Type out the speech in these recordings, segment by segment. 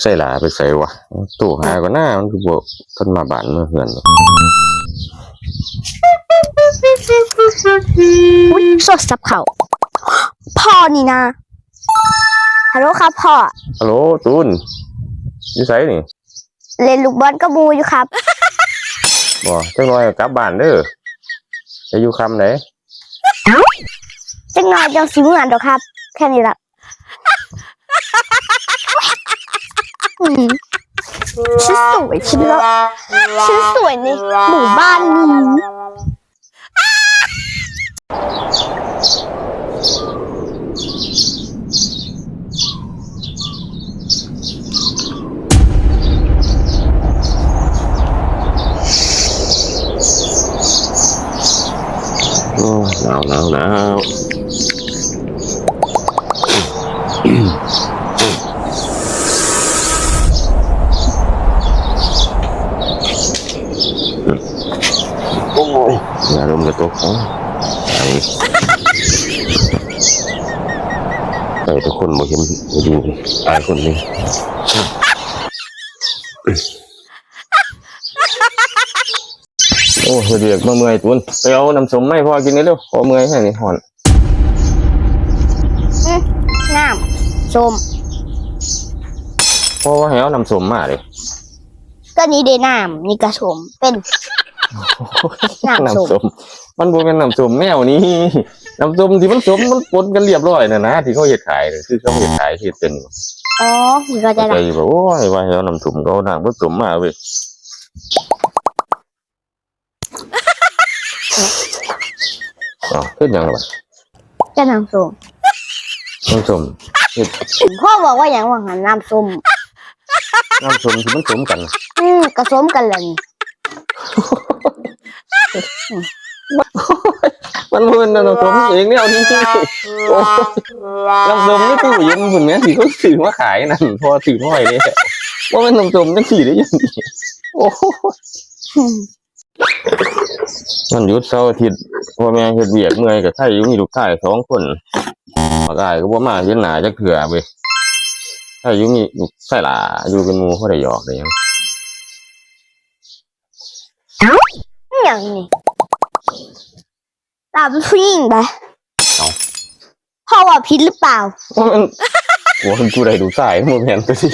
ใส่หลาไปใส่วะตู้หาก็หน้ามันคือบ่เพิ่นมาบ้านเมื่อเฮือนอุ้ยสดสับเขาพ่อนี่นะฮัลโหลครับพ่อฮัลโหลตูนอยู่ไสนี่เล่นลูกบอลกับหมูอยู่ครับบ่จังน้อยก็กลับบ้านเด้อจะอยู่คำไหนจังหน่อยจังสิเมื่อนดอกครับ แค่นี้ละ อืมฉันสวยฉันแล้วฉันสวยในหมู่บ้านนี้โอ้ยหนาวหนาวหนาวโอ้ย อย่าลมกระตกของไอ้ไอ้ทุกคนบ่เห็นบ่ดูตายคนหนึงโอ้ยเรียกมาเมื่อยตุนไปเอาน้ำส้มไม่พอกินเลยเร็วพอเมื่อยแค่นี้หอนน้ำส้มเพราะว่าให้เอาน้ำส้มมาเลยก็นี่เดน้ำนี่กระสมเป็นน้ำส้มน้ำส้ มมันบ่เป็นน้ำส้มแมวนี้น้ำส้มที่มันสมมันปนกันเรียบร้อยน่ะนะที่เขาเฮ็ดขายน่ะคือเขาเฮ็ดขายเฮ็ดเป็นอ๋อนี่ก็จะใจละแบบโอ้ยว่าให้เอาน้ำส้มก็เอาน้ำผสมมาเว้ยอ๋อคือหยังล่ะจะน้ำส้มน้ำส้มพ่อบอกว่าอย่างว่าหันน้ำส้มน้ำส้มที่มันสมกันอืมกระสมกันเลยนี่ มันบ่เป็นน้ำส้มเองเนี่ยเอาจริงๆโอ้ยน้ำส้มนี่ตู้เย็นพุ่นแม่ที่เขาซื้อมาขายนั่นพอซื้อมาไว้เนี่ยว่ามันน้ำส้มจังซี่ได้ยังไงโอ้โหมันหยุดเสาร์อาทิตย์พ่อแม่เฮ็ดเวียกเมื่อยก็ไทยอยู่มีลูกชายสองคนปากอายก็บ่มาเห็นหน้าจักเทื่อเว้ยไทยอยู่มีลูกชายหลาอยู่เป็นหมู่เขาได้หยอกได้หยังอย่างนี้ ตาเป็นผู้หญิงไปพ่อว่าผิดหรือเปล่าว่ามันว่ามันกูได้ลูกชายบ่แม่นตัวนี้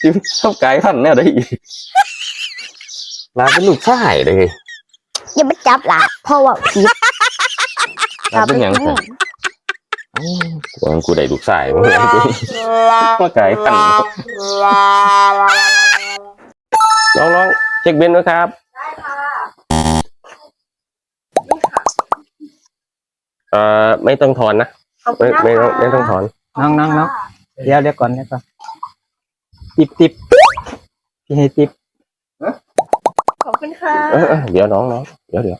สิชอบกายพันธุ์แนวใดอีกหลาเป็นลูกชายเด้อย่ามาจับหล่ะพ่อว่าผิดหลาเป็นหยังผู้ซั่นญิงว่ามันกูได้ลูกชายบ่แม่นตัวนี้ว่ากายพันธุ์น้องๆเช็คบิลด้วยครับ เอ่อไม่ต้องถอนนะขอบคุไม่ณนะคะไม่ต้องไม่ต้องถอน น้องน้องน้องเดี๋ยวเดี๋ยวก่อนเดี๋ยวก่อนติบติบพี่ให้ติบขอบคุณค่ะเออเออเดี๋ยวน้องน้องเดี๋ยวเดี๋ยว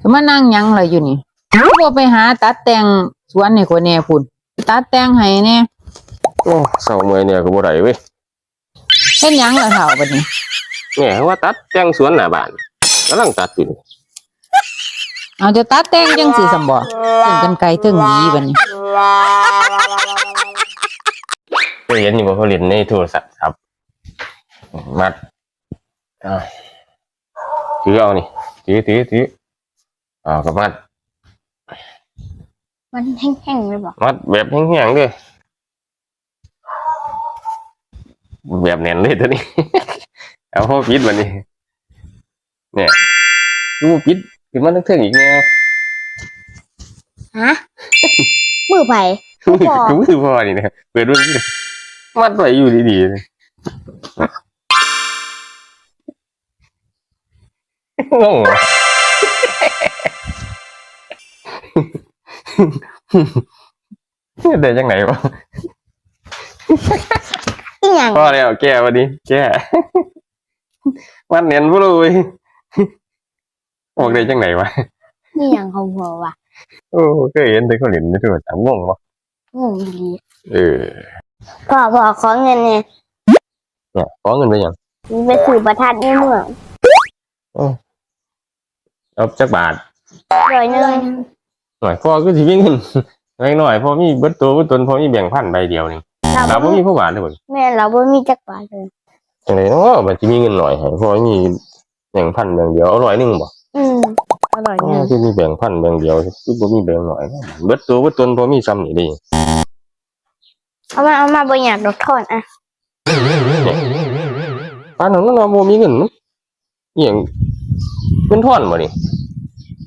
จะมานั่งหยังอะไรอยู่นี่กูบ่ไปหาตัดแต่งสวนให้คนแหน่พุ่น ตัดแต่งให้แหน่โอ้เศร้าเมื่อยเนี่ยก็บ่ได้เว้ยเฮ็ดหยังล่ะเฒ่าบัดนี้เนี่ยเขาว่าตัดแจ้งสวนหน้าบ้านกำลังตัดอยู่นี่เอาจะตัดแต่งจังสิสำบ่ถึงกันไกลถึงหวีบัดนี้เคยเห็นอยู่บ่เขาเล่นในโทรศัพท์ครับ มัดอ่าถือเอานี่ถือถือถืออ่าก็มัด มันแห้งๆเลยบอกมัดแบบแห้งๆด้วยแบบแน่นเลยตัวนี้ เอาพอปิดวันนี้ เนี่ยดูปิดปิดมันทั้งเทิงอีกแน่ฮะมือไผ่คือพอคือพอนี่นะเปิดดูสิมัดไว้อยู่ดีๆเลยงง วะได้จังไหนวะอีหยังพอแล้วแก้วันนี้ แก้มันเนียนบ่รู้เว้ยออกได้จังไหนวะอีหยังของพ่อวะโอ้เคยเห็นแต่เขาเล่นในโทรศัพท์งงวะงงดีเออพ่อพ่อขอเงินเนี่ยเนี่ยขอเงินไปยังมีไปสื่อประทัดในเมืองเอาจักบาทร้อยหนึ่ง หน่อยพ่อก็สิมีเงินแบ่งหน่อยพ่อมีเบิดตัวเบิดตนพ่อมีแบ่งพันใบเดียวหนึงเราเราบ่บ่มีพ่อบาทเลยบ่แม่เราบ่มีจักบาทเลยจังไดเนาะมันสิมีเงินหน่อยให้พ่อมีแบ่งพันแบ่งเดียวเอาร้อยหนึงบ่อืมอร่อยอ๋หนึ่องคือมีแบ่งพันแบ่งเดียวคือบ่มีแบ่งหน่อยนะเบิดตัวเบิดตนพ่อมีซ้ำนี่เดิเอามาเอามาบ่อยากดอกทอนอะปานนั้นมันว่าบ่มีเงินมันอีหยังเป็นท่อนบ่นี่อื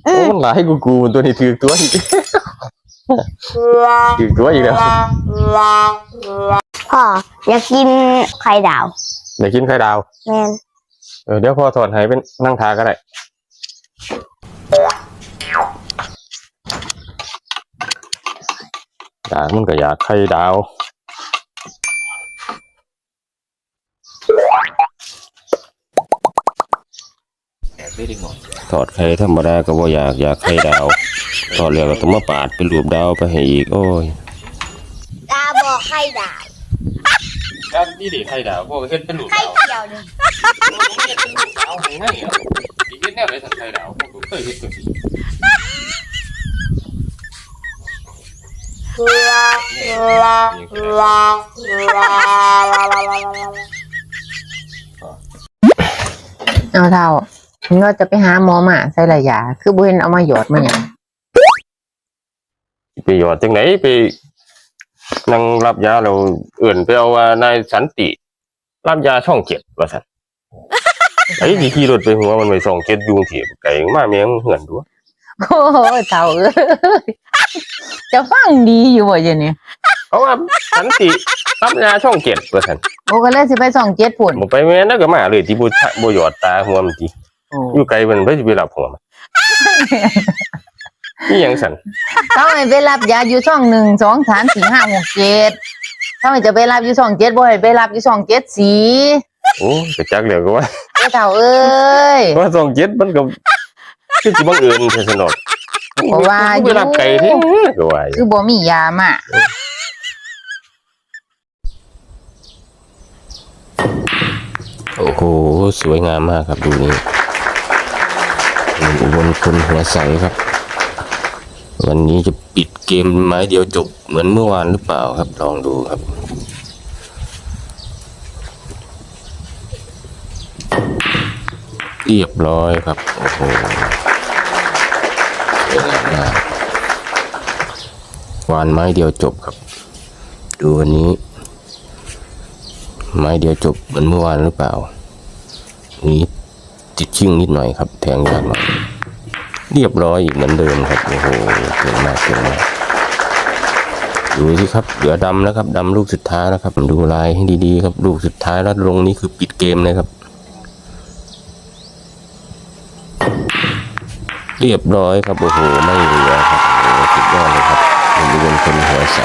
โอ้มมันหลายกูกูตัวนี้ถือตัวอีกถือตัวอีกแล้วพ่ออยากกินไข่ดาวเดี๋ยวกินไข่ดาวแม่นเออเดี๋ยวพอถอดให้เป็นนั่งทาก็ได้อยากมันก็อยากไข่ดาว ถอดไข่ธรรมดาก็บ่อยากอยากไข่ดาวถอดแล้วก็ต้องมาปาดเป็นรูปดาวไปให้อีกโอ้ยดาวบอกไข่ดาวแล้วนี่ดิไข่ดาวพวกเฮ็ดเป็นรูปไข่ดาวเจียวเลยเอาง่ายๆอะอีกเฮ็ดแนวไหนสักไข่ดาวพวกเคยเฮ็ดกันสิเอาเท่า เราจะไปหาหมอมาใส่ระยาคือบ่เห็นเอามาหยอดมาหยังไปหยอดจังไหนไปนั่งรับยาเราเอื่นไปเอาว่านายสันติรับยาช่องเจ็ดว่าสันไอ้ที่ขี่รถไปหัวมันไปส่องเจ็ดยุงเถียบไก่มาเมียงเหือนดูโอ้โหเท่าเอ้ยจะฟังดีอยู่บ่อย่างนี้เพราะว่าสันติรับยาช่องเจ็ดว่าสันโอ้ก็เลยสิไปส่องเจ็ดพุ่นบอกไปแม่นแล้วก็มาเลยที่บุบหยอดตาหัวมันทีโอ้อยู่ไกลมันไปสิไปรับหัวมันนี่ยังสันเขาให้ไปรับยาอยู่ช่องหนึ่งสองสามสี่ห้าหกเจ็ดเขาให้จะไปรับอยู่ช่องเจ็ดบ่ให้ไปรับอยู่ช่องเจ็ดสีโอ้กระจักเดี๋ยวก็ว่าเอ้ยเท่าเอ้ยว่าช่องเจ็ดมันก็คือสิบังเอิญแค่สนอกเพราะว่าอยู่ไปรับไก่ที่ก็ว่าอยู่คือบ่มียามาโอ้โห สวยงามมากครับดูนี่ อุบลคนหัวใสครับ วันนี้จะปิดเกมไม้เดียวจบเหมือนเมื่อวานหรือเปล่าครับ ลองดูครับเรียบร้อยครับ โอ้โหสวยงามวานไม้เดียวจบครับ ดูวันนี้ ไม้เดียวจบเหมือนเมื่อวานหรือเปล่า นี้ ติดชิ่งนิดหน่อยครับ แทงยากหน่อยเรียบร้อยอีกเหมือนเดิมครับโอ้โหเก่งมากเก่งมากดูสิครับเหลือดำแล้วครับดำลูกสุดท้ายแล้วครับ ดูลายให้ดีๆครับลูกสุดท้ายแล้วลงนี้คือปิดเกมเลยครับ เรียบร้อยครับโอ้โหไม่เหลือครับโอ้สุดยอดเลยครับเป็นเป็นคนหัวใส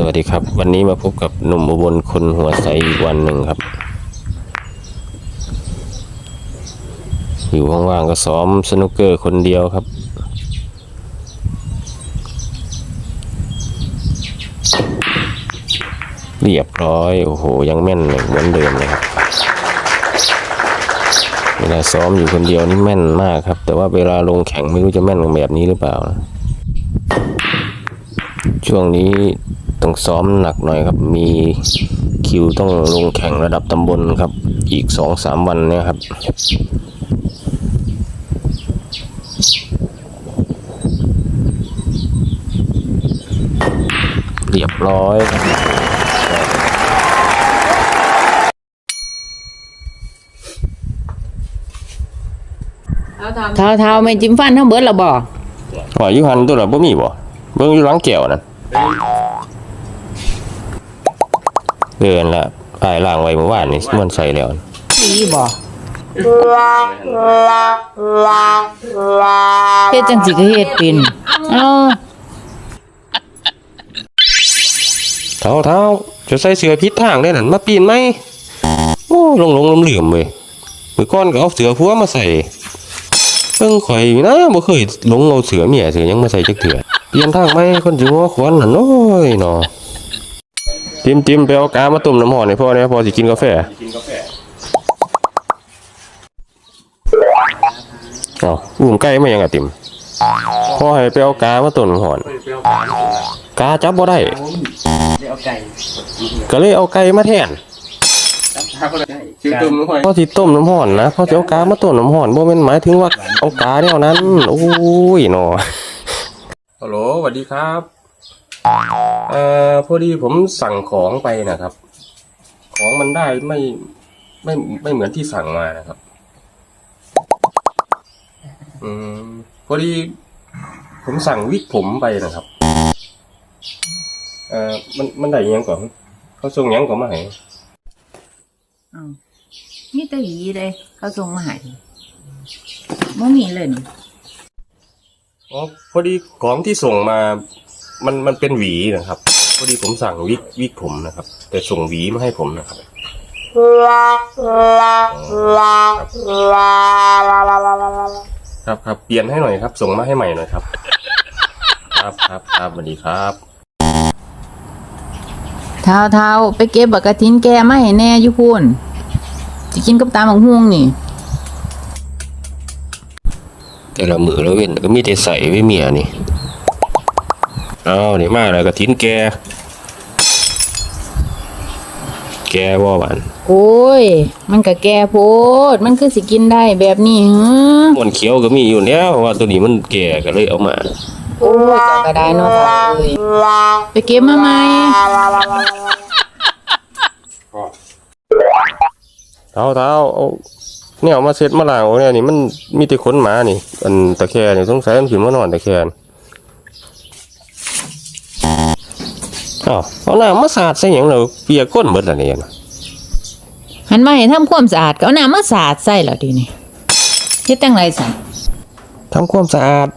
สวัสดีครับ วันนี้มาพบกับหนุ่มอุบลคนหัวใสอีกวันหนึ่งครับ อยู่ว่างๆก็ซ้อมสนุกเกอร์คนเดียวครับ เรียบร้อย โอ้โห ยังแม่นเลยเหมือนเดิมเลยครับเวลาซ้อมอยู่คนเดียวนี่แม่นมากครับ แต่ว่าเวลาลงแข่งไม่รู้จะแม่นแบบนี้หรือเปล่านะช่วงนี้ ต้องซ้อมหนักหน่อยครับ มีคิวต้องลงแข่งระดับตำบลครับ อีกสองสามวันเนี่ยครับเรียบร้อยครับเท่าเท่าไม่จิ้มฟันทั้งเบิดละบ่ว่าอยู่หันตัวละบ่มีบ่เบิ่งอยู่หลังแก้วนั่น เดินละปลายล่างไว้เมื่อวานนี่มันใส่แล้วดีบ่เฮ็ดจังสิก็เฮ็ดเป็นเอ้าเท้าเท้าจะใส่เสือพิษทางได้นั่นมาปีนไหมโอ้ลงลงลมเหลื่อมเว้ยมือก้อนก็เอาเสือพัวมาใส่เพิ่งข่อยนะบ่เคยลงเอาเสือเมียเสือยังมาใส่จักเถื่อเปลี่ยนทางไหมคนสิว่าขวัญน่ะน้อยเนาะ ติติมติมไปเอากามาต้มน้ำห่อนให้พ่อเนี่ยพ่อสิกินกาแฟอ๋ออุ้มไก่มายังอะติมพ่อให้ไปเอากามาต้มน้ำห่อนกาจับบ่ได้เอาไก่ก็เลยเอาไก่มาแทนชื่อตุ้มห้อยพ่อสิต้มน้ำห่อนนะพ่อจะเอากามาต้มน้ำห่อนบ่แม่นหมายถึงว่าเอากาแนวนั้นโอ้ยหนอฮัลโหลสวัสดีครับ เอ่อพอดีผมสั่งของไปนะครับ ของมันได้ไม่ไม่ไม่เหมือนที่สั่งมานะครับ อืมพอดี ผมสั่งวิกผมไปนะครับ เอ่อมันมันได้อิหยังก่อนเขาส่งอิหยังก่อนมาให้อ้าวมีแต่หวีเลย เขาส่งมาให้บ่มีเลยนี่อ๋อพอดีของที่ส่งมา มันมันเป็นหวีนะครับพอดีผมสั่งวิกวิกผมนะครับ แต่ส่งหวีมาให้ผมนะครับครับครับเปลี่ยนให้หน่อยครับ ส่งมาให้ใหม่หน่อยครับ ครับครับครับสวัสดีครับเท้าเท้าไปเก็บบักกะทินแกมาให้แน่อยู่พุ่นสิกินกับตาบักฮวงนี่ แต่ละมือแล้วเว้นก็มีแต่ใส่ไว้เมียนี่ เอานี่มาแล้วก็ทิ้นแก แกว่าหวานโอ้ย มันก็แก่โพด มันคือสิกินได้แบบนี้หือมันเขียวก็มีอยู่แล้วว่าตัวนี้มันแก่ก็เลยเอามา โอ้ยเจ้าก็ได้เนาะเท้าเอ้ยไปเก็บมาใหม่ เท้าเท้าเอาเนี่ยเอามาเซ็ตมาล้างเอาเนี่ยนี่มันมีแต่ขนหมานี่ อันตะแคนี่สงสัยมันขึ้นมานอนตะแคนี่ อ้าวเอาน้ำมาสาดใส่หยังเราเปียกก้นเบิดละเนี่ยนะหันมาให้ทำความสะอาดก็เอาน้ำมาสาดใส่แล้วดินี่เฮ็ดจังไรสั่นทำความสะอาด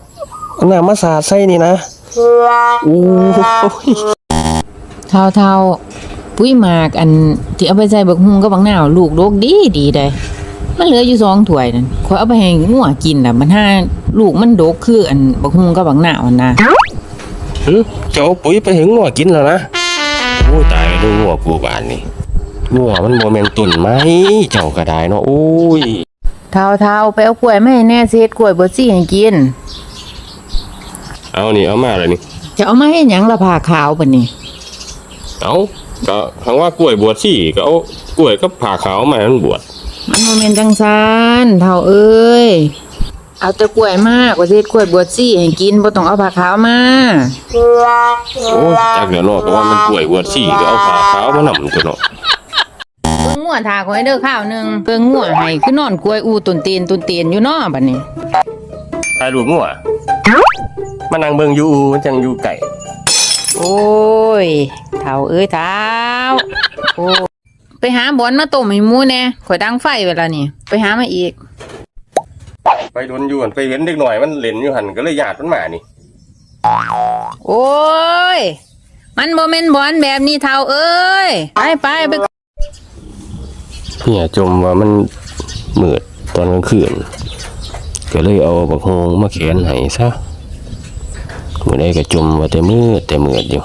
เอาน้ำมาสาดใส่นี่นะโอ้ยเท้าเท้าปุ้ยหมากอันที่เอาไปใส่บักฮุงกับบักนาวลูกโดกดีดีได้มันเหลืออยู่สองถ้วยนั่นขอยเอาไปให้งัวกินน่ะมันห้าลูกมันโดกคืออันบักฮุงกับบักนาวนั่ นนะหึเจ้าปุ๋ยไปถึงงัวกินแล้วนะโอ้ยตายแล้วดูงัวกูบานนี่งัวมันโมเมนตุนไหมเจ้าก็ได้เนาะโอ้ยเท้าเท้าไปเอากล้วยมาให้แน่สิเฮ็ดกล้วยบดซี่ให้กิน เอานี่เอามาเลยนี่จะเอามาให้หยังละผ้าขาวปะนี่เอาก็คำว่ากล้วยบวชสี่ก็เอากล้วยกับผ่าขาวมาให้มันบวชมันโมเมนจังซานเท่าเอ้ย เอาแต่กล้วยมากกว่าสิเฮ็ดกล้วยบวชซี่ให้กินบ่ต้องเอาผ้าขาวมาโอ้ยจากเดี๋ยวเนาะก็ว่ามันกล้วยบวชสี่ก็เอาผ่าขาวมานำตัวเนาะเบิ่งงัวทาขอยเด้อข้าวหนึงเบิ่งงัวให้คือนอนกล้วยอูตุนตีนตุนตีนอยู่เนาะบัดนี้ ตายรูปงัวมานั่งเบิ่งอยู่มันจังอยู่ไก่โอ้ยเท่าเอ้ยเท่าโอ้ไปหาบอนมาต้มให้หมูแหน่ข่อยดังไฟไว้แล้วนี่ไปหามาอีก ไปโดนอยู่หั่นไปเห็นเด็กหน่อยมันเล่นอยู่หันก็เลยญาติมันมานี่โอ้ย มันบ่แม่นบอนแบบนี้เท่าเอ้ย ไปไปไปเนี่ยจมว่ามันมืดตอนกลางคืนก็เลยเอาบักโฮงมาแขวนให้ซะมื้อใดก็จมว่าแต่มืดแต่มืดอยู่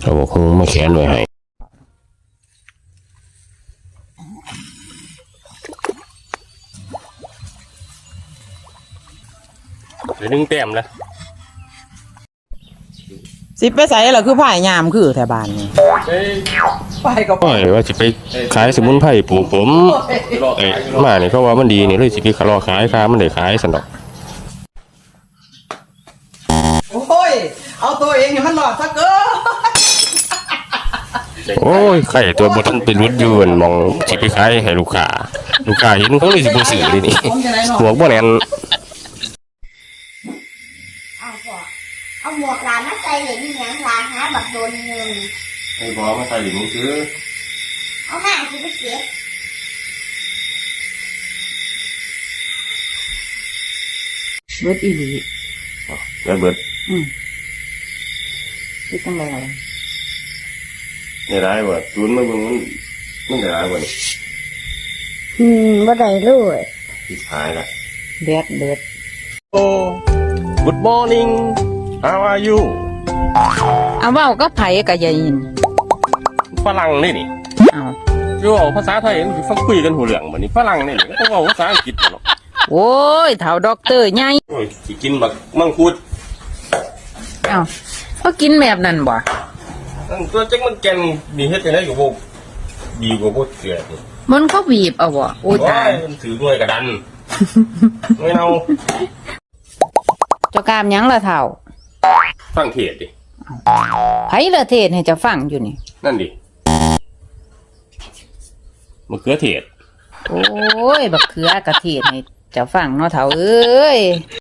เอาบักโฮงมาแขวนไว้ให้ หลือหนึ่งแต้มแล้วสิไปใส่เหรอคือผ่ายยามคือแถวบ้านนี่ไปก็โอ้ยว่าจะไปขายสมุนไพรปลูกผมเอ้ยมาเนี่ยเขาว่ามันดีนี่เลยสิไปขารอขายค้ามันได้ขายสันดอก โอ้ย เอาตัวเองให้มันหลอดซะเกินโอ้ยไข่ตัวบทันเป็นรุดอยืนมองสิไปขายให้ลูกค้า ลูกค้าเห็นเขาเลยสิบ่ซื้อเลยนี่ หมวกบ่แน่น เอาพ่อเอาหมวกหลานมาใส่เหล็กนี่ยังหลานหาบักโดนเงินไอ้บ่มาใส่หลิงซื้อเอามาสิไปเก็บเบิดอีหลีแล้วเบิดคือจังได๋ได้ร้ายบ่ศูนย์มาเบิ่งมันมันได้ร้ายบ่นี่อืมบ่ได้เลยสิขายละเบ็ดเบ็ดโอ้ Good morning how are you เอาเว้าก็ไผก็อย่ายินฝรั่งนี่นี่เอาคือว่าภาษาไทยมันสิฟังคุยกันหูเรื่องบัดนี้ฝรั่งนี่นี่ก็ต้องเว้าภาษาอังกฤษเนาะโอ้ยเฒ่าด็อกเตอร์ใหญ่โอ้ยสิกินบักมังคุดเอาเขากินแบบนั้นบ่อันตัวจักมันแก่นมีเฮ็ดจังไดก็บ่ดีกว่าบ่เสือนี่มันก็บีบเอาบ่โอ้ยตาย โอ้มันถือด้วยกระดัน ไม่เอา เจ้ากามหยังล่ะเฒ่า ฟังเทศดิ ไผละเทศให้เจ้าฟังอยู่นี่ นั่นดิมะเขือเทศ โอ้ย บักเขือกะเทศให้เจ้าฟังเนาะเฒ่าเอ้ย